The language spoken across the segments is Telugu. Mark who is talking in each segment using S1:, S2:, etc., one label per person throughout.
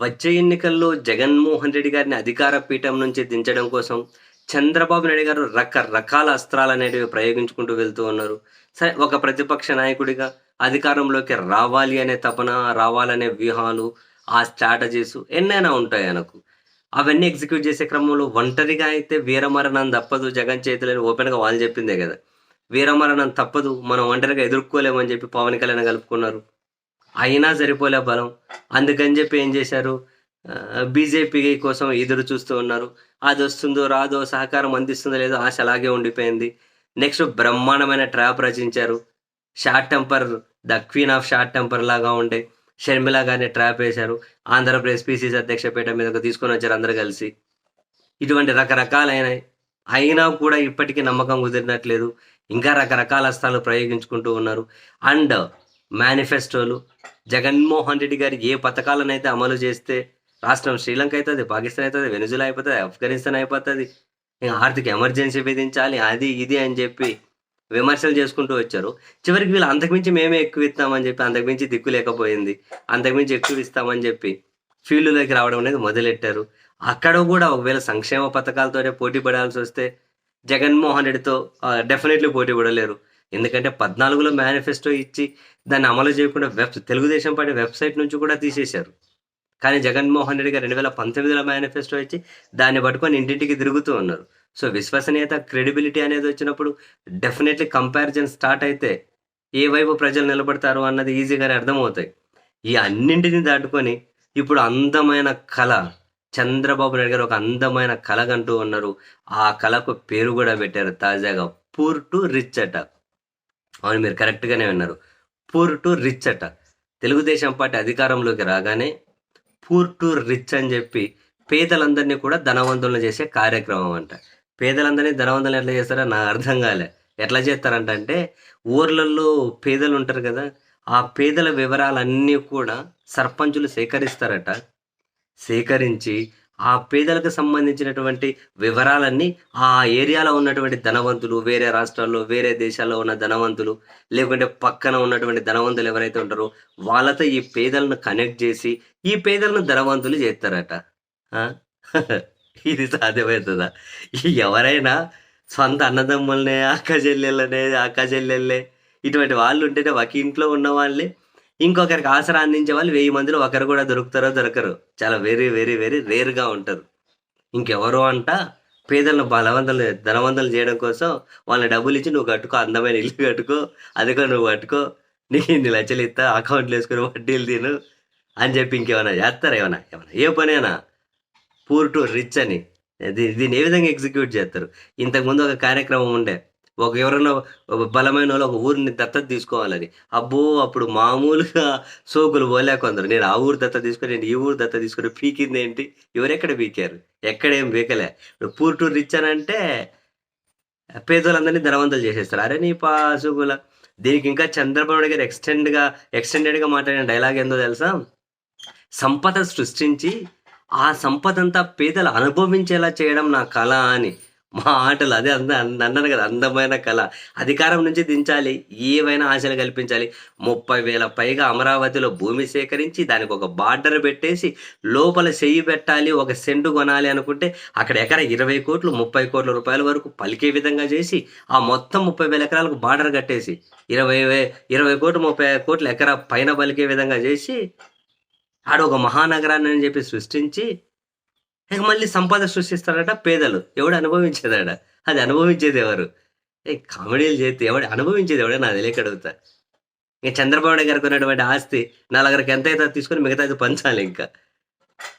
S1: వచ్చే ఎన్నికల్లో జగన్మోహన్ రెడ్డి గారిని అధికార పీఠం నుంచి దించడం కోసం చంద్రబాబు నాయుడు గారు రకరకాల అస్త్రాలు అనేటివి ప్రయోగించుకుంటూ వెళ్తూ ఉన్నారు. సరే ఒక ప్రతిపక్ష నాయకుడిగా అధికారంలోకి రావాలి అనే తపన రావాలనే వ్యూహాలు ఆ స్ట్రాటజీస్ ఎన్నైనా ఉంటాయి ఆయనకు. అవన్నీ ఎగ్జిక్యూట్ చేసే క్రమంలో ఒంటరిగా అయితే వీరమరణం తప్పదు జగన్ చేతులని ఓపెన్గా వాళ్ళు చెప్పిందే కదా. వీరమరణం తప్పదు మనం ఒంటరిగా ఎదుర్కోలేమని చెప్పి పవన్ కళ్యాణ్ కలుపుకున్నారు. అయినా సరిపోలే బలం. అందుకని చెప్పి ఏం చేశారు? బీజేపీ కోసం ఎదురు చూస్తూ ఉన్నారు. అది వస్తుందో రాదో సహకారం అందిస్తుందో లేదో ఆశ అలాగే ఉండిపోయింది. నెక్స్ట్ బ్రహ్మాండమైన ట్రాప్ రచించారు. Short temper the queen of short temper లాగా ఉండే షర్మిల గారిని ట్రాప్ వేశారు. ఆంధ్రప్రదేశ్ పీసీసీ అధ్యక్ష పీఠ మీదకు తీసుకొని వచ్చారు అందరు కలిసి. ఇటువంటి రకరకాలైన అయినా కూడా ఇప్పటికీ నమ్మకం కుదిరినట్లేదు. ఇంకా రకరకాల అస్తాలు ప్రయోగించుకుంటూ ఉన్నారు. అండ్ మేనిఫెస్టోలు. జగన్మోహన్ రెడ్డి గారు ఏ పథకాలను అయితే అమలు చేస్తే రాష్ట్రం శ్రీలంక అవుతుంది పాకిస్తాన్ అవుతుంది వెనుజులా అయిపోతుంది ఆఫ్ఘనిస్తాన్ అయిపోతుంది ఆర్థిక ఎమర్జెన్సీ విధించాలి అది ఇది అని చెప్పి విమర్శలు చేసుకుంటూ వచ్చారు. చివరికి వీళ్ళు అంతకుమించి మేమే ఎక్కువ ఇస్తామని చెప్పి అంతకుమించి దిక్కు లేకపోయింది అంతకుమించి ఎక్కువ ఇస్తామని చెప్పి ఫీల్డ్లోకి రావడం అనేది మొదలెట్టారు. అక్కడ కూడా ఒకవేళ సంక్షేమ పథకాలతోనే పోటీ పడాల్సి వస్తే జగన్మోహన్ రెడ్డితో డెఫినెట్లీ పోటీ పడలేరు. ఎందుకంటే పద్నాలుగులో మేనిఫెస్టో ఇచ్చి దాన్ని అమలు చేయకుండా వెబ్ తెలుగుదేశం పార్టీ వెబ్సైట్ నుంచి కూడా తీసేశారు. కానీ జగన్మోహన్ రెడ్డి గారు రెండు వేల పంతొమ్మిదిలో మేనిఫెస్టో ఇచ్చి దాన్ని పట్టుకొని ఇంటింటికి తిరుగుతూ ఉన్నారు. సో విశ్వసనీయత క్రెడిబిలిటీ అనేది వచ్చినప్పుడు డెఫినెట్లీ కంపారిజన్ స్టార్ట్ అయితే ఏ వైపు ప్రజలు నిలబడతారు అన్నది ఈజీగానే అర్థమవుతాయి. ఈ అన్నింటిని దాటుకొని ఇప్పుడు అందమైన కళ చంద్రబాబు నాయుడు గారు ఒక అందమైన కళ కంటూ ఉన్నారు. ఆ కళకు పేరు కూడా పెట్టారు తాజాగా పూర్ టు రిచ్ అటాక్ అవును మీరు కరెక్ట్గానే విన్నారు. పూర్ టు రిచ్ అట. తెలుగుదేశం పార్టీ అధికారంలోకి రాగానే పూర్ టు రిచ్ అని చెప్పి పేదలందరినీ కూడా ధనవంతులను చేసే కార్యక్రమం అంట. పేదలందరినీ ధనవంతులను ఎట్లా చేస్తారో నాకు అర్థం కాలే. ఎట్లా చేస్తారంట అంటే ఊర్లలో పేదలు ఉంటారు కదా ఆ పేదల వివరాలన్నీ కూడా సర్పంచులు సేకరిస్తారట. సేకరించి ఆ పేదలకు సంబంధించినటువంటి వివరాలన్నీ ఆ ఏరియాలో ఉన్నటువంటి ధనవంతులు వేరే రాష్ట్రాల్లో వేరే దేశాల్లో ఉన్న ధనవంతులు లేకుంటే పక్కన ఉన్నటువంటి ధనవంతులు ఎవరైతే ఉంటారో వాళ్ళతో ఈ పేదలను కనెక్ట్ చేసి ఈ పేదలను ధనవంతులు చేస్తారట. ఇది సాధ్యమవుతుందా? ఎవరైనా సొంత అన్నదమ్ములనే అక్క చెల్లెళ్ళనే అక్క చెల్లెళ్ళే ఇటువంటి వాళ్ళు ఉంటేనే ఒక ఇంట్లో ఉన్న వాళ్ళే ఇంకొకరికి ఆసరా అందించే వాళ్ళు వెయ్యి మందిలో ఒకరు కూడా దొరుకుతారో దొరకరు. చాలా వెరీ వెరీ వెరీ రేర్గా ఉంటారు ఇంకెవరు అంట? పేదలను బలవంతులు ధనవంతులు చేయడం కోసం వాళ్ళని డబ్బులు ఇచ్చి నువ్వు కట్టుకో అందమైన ఇల్లు కట్టుకో అదిగో నువ్వు కట్టుకో నీకు ఇన్ని లక్షలు ఇస్తా అకౌంట్లు వేసుకుని వడ్డీలు తిను అని చెప్పి ఇంకేమైనా చేస్తారా ఏమైనా? ఏమైనా? ఏ పనేనా? పూర్ టు రిచ్ అని. దీన్ని ఏ విధంగా ఎగ్జిక్యూట్ చేస్తారు? ఇంతకుముందు ఒక కార్యక్రమం ఉండే. ఒక ఎవరైనా బలమైన వాళ్ళు ఒక ఊరిని దత్తత తీసుకోవాలని. అబ్బో అప్పుడు మామూలుగా సోకులు పోలే కొందరు. నేను ఆ ఊరు దత్త తీసుకుని నేను ఈ ఊరు దత్త తీసుకుని పీకింది ఏంటి? ఎవరెక్కడ పీకారు? ఎక్కడేం పీకలే? ఇప్పుడు పూర్ టూర్ రిచ్ పేదోళ్ళందరినీ ధనవంతులు చేసేస్తారు. అరే నీ పాసుగుల దీనికి ఇంకా చంద్రబాబు గారు ఎక్స్టెండ్గా ఎక్స్టెండెడ్గా మాట్లాడిన డైలాగ్ ఏందో తెలుసా? సంపద సృష్టించి ఆ సంపద అంతా పేదలు అనుభవించేలా చేయడం నా కళ అని. మా ఆటలు అదే అంద అన్నాను కదా అందమైన కళ. అధికారం నుంచి దించాలి ఏవైనా ఆశలు కల్పించాలి. ముప్పై వేల పైగా అమరావతిలో భూమి సేకరించి దానికి ఒక బార్డర్ పెట్టేసి లోపల చెయ్యి పెట్టాలి ఒక సెంటు కొనాలి అనుకుంటే అక్కడ ఎకర ఇరవై కోట్లు ముప్పై కోట్ల రూపాయల వరకు పలికే విధంగా చేసి ఆ మొత్తం ముప్పై వేల ఎకరాలకు బార్డర్ కట్టేసి ఇరవై వే ఇరవై కోట్లు ముప్పై కోట్ల ఎకరా పైన పలికే విధంగా చేసి ఆడ ఒక మహానగరాన్ని అని చెప్పి సృష్టించి ఇక మళ్ళీ సంపద సృష్టిస్తారట పేదలు. ఎవడు అనుభవించేదాడ? అది అనుభవించేది ఎవరు? ఏ కామెడీలు చేస్తే ఎవడు అనుభవించేది ఎవడో నాకు తెలియక అడుగుతా. ఇంకా చంద్రబాబు నాయుడు గారికి ఉన్నటువంటి ఆస్తి నలుగురికి ఎంత అయితే తీసుకొని మిగతాది పంచాలి ఇంకా.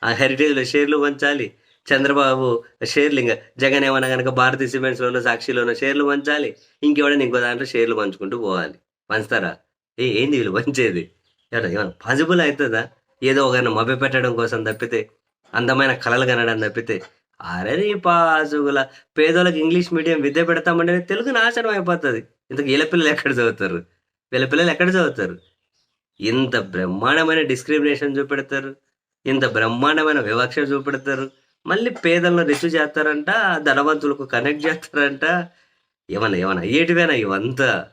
S1: ఆ హెరిటేజ్లో షేర్లు పంచాలి. చంద్రబాబు షేర్లు ఇంకా జగన్ ఏమన్నా కనుక భారతీయ సిమెంట్స్లోనో సాక్షిలోనో షేర్లు పంచాలి. ఇంకెవడైనా ఇంకో దాంట్లో షేర్లు పంచుకుంటూ పోవాలి. పంచుతారా? ఏ ఏంది వీళ్ళు పంచేది? ఏమన్నా ఏమన్నా పాసిబుల్ అవుతుందా? ఏదో ఒకరిని మభ్య పెట్టడం కోసం తప్పితే అందమైన కళలు కనడం తప్పితే అరే నీ పాసుగుల పేదోళ్ళకి ఇంగ్లీష్ మీడియం విద్య పెడతామంటే తెలుగు నాశనం అయిపోతుంది. ఇంతకు వీళ్ళ పిల్లలు ఎక్కడ చదువుతారు? వీళ్ళ పిల్లలు ఎక్కడ చదువుతారు? ఇంత బ్రహ్మాండమైన డిస్క్రిమినేషన్ చూపెడతారు ఇంత బ్రహ్మాండమైన వివక్ష చూపెడతారు మళ్ళీ పేదలను రిచ్ చేస్తారంట ధనవంతులకు కనెక్ట్ చేస్తారంట. ఏమన్నా ఏమన్నా ఏటివేనా ఇవంతా?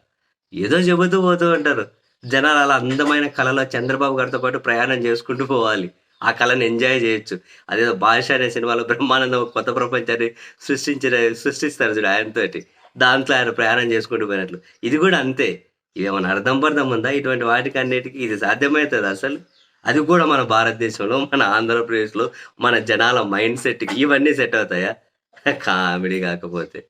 S1: ఏదో చెబుతూ పోతూ ఉంటారు. జనాలు అలా అందమైన కళలో చంద్రబాబు గారితో పాటు ప్రయాణం చేసుకుంటూ పోవాలి. ఆ కళను ఎంజాయ్ చేయొచ్చు. అదేదో భాష అనే సినిమాలో బ్రహ్మానందం కొత్త ప్రపంచాన్ని సృష్టించిన సృష్టిస్తారు చూడు ఆయనతోటి. దాంట్లో ఆయన ప్రయాణం చేసుకుంటూ పోయినట్లు. ఇది కూడా అంతే. ఇదేమన్నా అర్థం పర్థం ఉందా? ఇటువంటి వాటికి అన్నిటికీ ఇది సాధ్యమవుతుంది అసలు? అది కూడా మన భారతదేశంలో మన ఆంధ్రప్రదేశ్లో మన జనాల మైండ్ సెట్కి ఇవన్నీ సెట్ అవుతాయా? కామెడీ కాకపోతే.